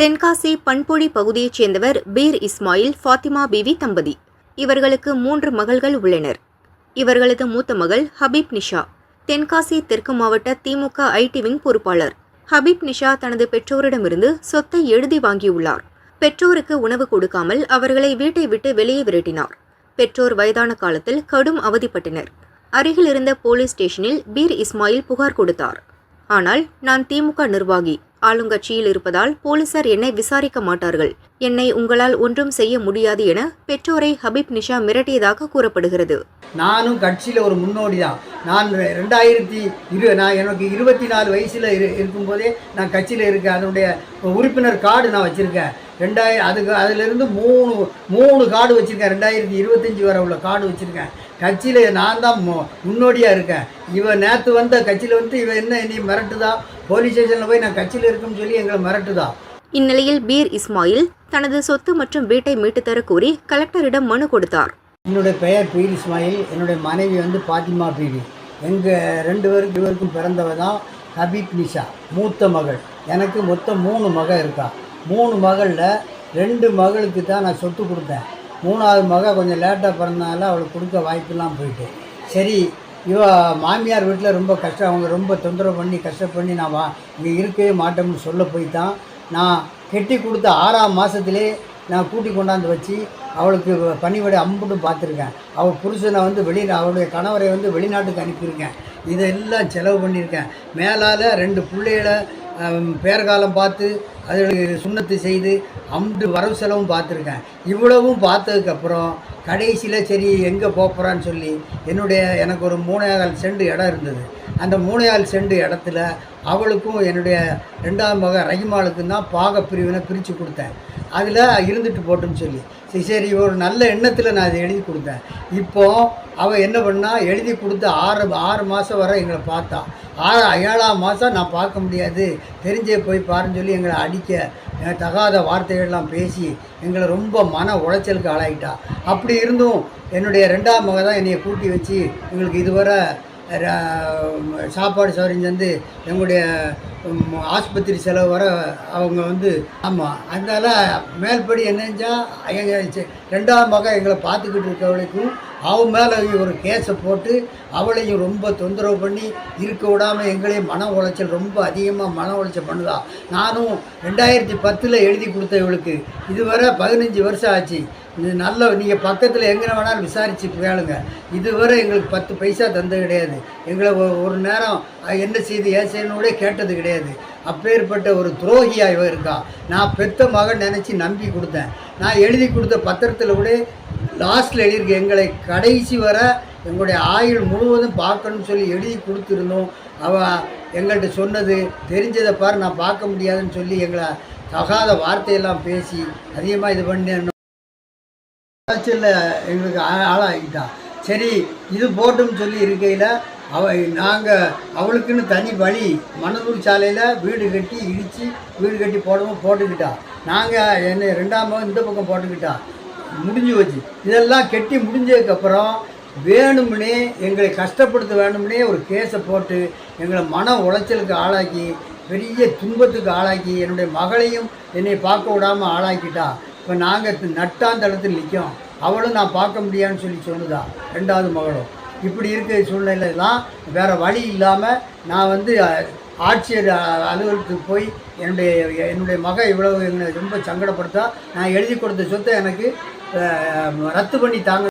தென்காசி பண்பொழி பகுதியைச் சேர்ந்தவர் beer Ismail Fathima PV தம்பதி. இவர்களுக்கு மூன்று மகள்கள் உள்ளனர். இவர்களது மூத்த மகள் ஹபீப் நிஷா. தென்காசி தெற்கு மாவட்ட திமுக ஐடி விங் பொறுப்பாளர். ஹபீப் நிஷா தனது பெற்றோரிடமிருந்து சொத்தை எழுதி வாங்கியுள்ளார். பெற்றோருக்கு உணவு கொடுக்காமல் அவர்களை வீட்டை விட்டு வெளியே விரட்டினார். பெற்றோர் வயதான காலத்தில் கடும் அவதிப்பட்டனர். அருகில் இருந்த போலீஸ் ஸ்டேஷனில் பீர் இஸ்மாயில் புகார் கொடுத்தார். ஆனால் நான் திமுக நிர்வாகி. ஆளுங்கட்சியில் இருப்பதால் போலீசார் என்னை விசாரிக்க மாட்டார்கள். என்னை உங்களால் ஒன்றும் செய்ய முடியாது என பெற்றோரை ஹபீப் நிஷா மிரட்டியதாக கூறப்படுகிறது. நானும் கட்சியில் ஒரு முன்னோடி தான் நான் ரெண்டாயிரத்தி இரு நான் எனக்கு இருபத்தி நாலு வயசில் இரு இருக்கும்போதே நான் கட்சியில் இருக்கேன் அதனுடைய உறுப்பினர் கார்டு நான் வச்சுருக்கேன். ரெண்டாயிரம் அதுக்கு அதிலிருந்து மூணு மூணு கார்டு வச்சுருக்கேன். ரெண்டாயிரத்தி இருபத்தஞ்சி வரை உள்ள கார்டு வச்சுருக்கேன். கட்சியில் நான் தான் மு- முன்னோடியாக இருக்கேன். இவன் நேற்று வந்த கட்சியில் வந்து இவன் என்ன நீ மிரட்டுதா? போலீஸ் ஸ்டேஷனில் போய் நான் கட்சியில் இருக்குன்னு சொல்லி எங்களை மிரட்டுதா? இந்நிலையில் பீர் இஸ்மாயில் தனது சொத்து மற்றும் வீட்டை மீட்டுத் தர கோரி கலெக்டரிடம் மனு கொடுத்தார். என்னுடைய பெயர் பீர் இஸ்மாயில். என்னுடைய மனைவி வந்து பாத்திமா பீவி. எங்கள் ரெண்டு பேருக்கு இவருக்கும் பிறந்தவ தான் ஹபீப் நிஷா மூத்த மகள். எனக்கு மொத்தம் மூணு மகள் இருக்கா. மூணு மகளில் ரெண்டு மகளுக்கு தான் நான் சொத்து கொடுத்தேன். மூணாவது மக கொஞ்சம் லேட்டாக பிறந்தனால அவளுக்கு கொடுக்க வாய்ப்பெல்லாம் போயிட்டு. சரி இவ மாமியார் வீட்டில் ரொம்ப கஷ்டம் அவங்க ரொம்ப தொந்தரவு பண்ணி கஷ்டம் பண்ணி நான் வா இங்கே இருக்கவே மாட்டோம்னு சொல்ல போய் தான் நான் கெட்டி கொடுத்த ஆறாம் மாதத்துலேயே நான் கூட்டி கொண்டாந்து வச்சு அவளுக்கு பணிவிட அம்புட்டு பார்த்துருக்கேன். அவள் புருஷனை வந்து வெளி அவளுடைய கணவரை வந்து வெளிநாட்டுக்கு அனுப்பியிருக்கேன். இதெல்லாம் செலவு பண்ணியிருக்கேன். மேலால் ரெண்டு பிள்ளைகளை பேர்காலம் பார்த்து அதுகளுக்கு சுண்ணத்து செய்து அம்புட்டு வரவு செலவும் பார்த்துருக்கேன். இவ்வளவும் பார்த்ததுக்கப்புறம் கடைசியில் சரி எங்கே போகிறான்னு சொல்லி என்னுடைய எனக்கு ஒரு மூணையால் செண்டு இடம் இருந்தது. அந்த மூணையால் செண்டு இடத்துல அவளுக்கும் என்னுடைய ரெண்டாவது மக ரஹிமாளுக்கும் தான் பாக பிரிவினை பிரித்து கொடுத்தேன். அதில் இருந்துட்டு போட்டுன்னு சொல்லி. சரி சரி ஒரு நல்ல எண்ணத்தில் நான் அதை எழுதி கொடுத்தேன். இப்போது அவள் என்ன பண்ணா எழுதி கொடுத்து ஆறு ஆறு மாதம் வரை எங்களை பார்த்தா. ஆறு ஏழாம் மாதம் நான் பார்க்க முடியாது. தெரிஞ்சே போய் பாருன்னு சொல்லி எங்களை அடிக்க தகாத வார்த்தைகள்லாம் பேசி எங்களை ரொம்ப மன உளைச்சலுக்கு ஆளாகிட்டா அப்படி இருந்தும் என்னுடைய ரெண்டாம் மக தான் என்னையை கூட்டி வச்சு எங்களுக்கு இதுவரை சாப்பாடு சௌகரியம் தந்து எங்களுடைய ஆஸ்பத்திரி செலவு வர அவங்க வந்து ஆமாம் அதனால் மேல்படி என்னஞ்சா எங்கள் ரெண்டாம் ரெண்டாவது எங்களை பார்த்துக்கிட்டு இருக்கவளுக்கும் அவன் மேலே ஒரு கேஸை போட்டு அவளையும் ரொம்ப தொந்தரவு பண்ணி இருக்க விடாமல் எங்களையும் மன உளைச்சல் ரொம்ப அதிகமாக மன உளைச்சல் பண்ணுதா? நானும் ரெண்டாயிரத்தி பத்தில் எழுதி கொடுத்த இவளுக்கு. இதுவரை பதினஞ்சு வருஷம் ஆச்சு. இது நல்ல நீங்கள் பக்கத்தில் எங்கே வேணாலும் விசாரித்து கேளுங்க. இதுவரை எங்களுக்கு பத்து பைசா தந்தது கிடையாது. எங்களை ஒரு நேரம் என்ன செய்து ஏன் செய்யணும் கேட்டது கிடையாது. அப்பேற்பட்ட ஒரு துரோகியாக இவன் இருக்கா? நான் பெத்த மகன் நினச்சி நம்பி கொடுத்தேன். நான் எழுதி கொடுத்த பத்திரத்தில் கூட லாஸ்ட்டில் எழுதியிருக்கேன் எங்களை கடைசி வர எங்களுடைய ஆயுள் முழுவதும் பார்க்கணும்னு சொல்லி எழுதி கொடுத்துருந்தோம். அவள் எங்கள்கிட்ட சொன்னது தெரிஞ்சதை பாரு நான் பார்க்க முடியாதுன்னு சொல்லி எங்களை தகாத வார்த்தையெல்லாம் பேசி அதிகமாக இது பண்ணி எங்களுக்கு ஆளாகிட்டான் சரி இது போட்டும்னு சொல்லி இருக்கையில் அவ நாங்கள் அவளுக்குன்னு தனி வழி. மணலூர் சாலையில் வீடு கட்டி இடித்து வீடு கட்டி போடவும் போட்டுக்கிட்டா. நாங்கள் என்ன ரெண்டாம் இந்த பக்கம் போட்டுக்கிட்டா. முடிஞ்சு வச்சு இதெல்லாம் கெட்டி முடிஞ்சதுக்கப்புறம் வேணும்னே எங்களை கஷ்டப்படுத்த வேணும்னே ஒரு கேஸை போட்டு எங்களை மன உளைச்சலுக்கு ஆளாக்கி பெரிய துன்பத்துக்கு ஆளாக்கி என்னுடைய மகளையும் என்னை பார்க்க விடாமல் ஆளாக்கிட்டா. இப்போ நாங்கள் நட்டாந்தளத்தில் நிற்கும் அவளும் நான் பார்க்க முடியாதுன்னு சொல்லி சொல்லுதா ரெண்டாவது மகளும். இப்படி இருக்கிற சூழ்நிலையெல்லாம் தான் வேறு வழி இல்லாமல் நான் வந்து ஆட்சியர் அலுவலகத்துக்கு போய் என்னுடைய என்னுடைய மக இவ்வளவு என்னை ரொம்ப சங்கடப்படுத்தா நான் எழுதி கொடுத்த சொத்தை எனக்கு ரத்து பண்ணி தாங்க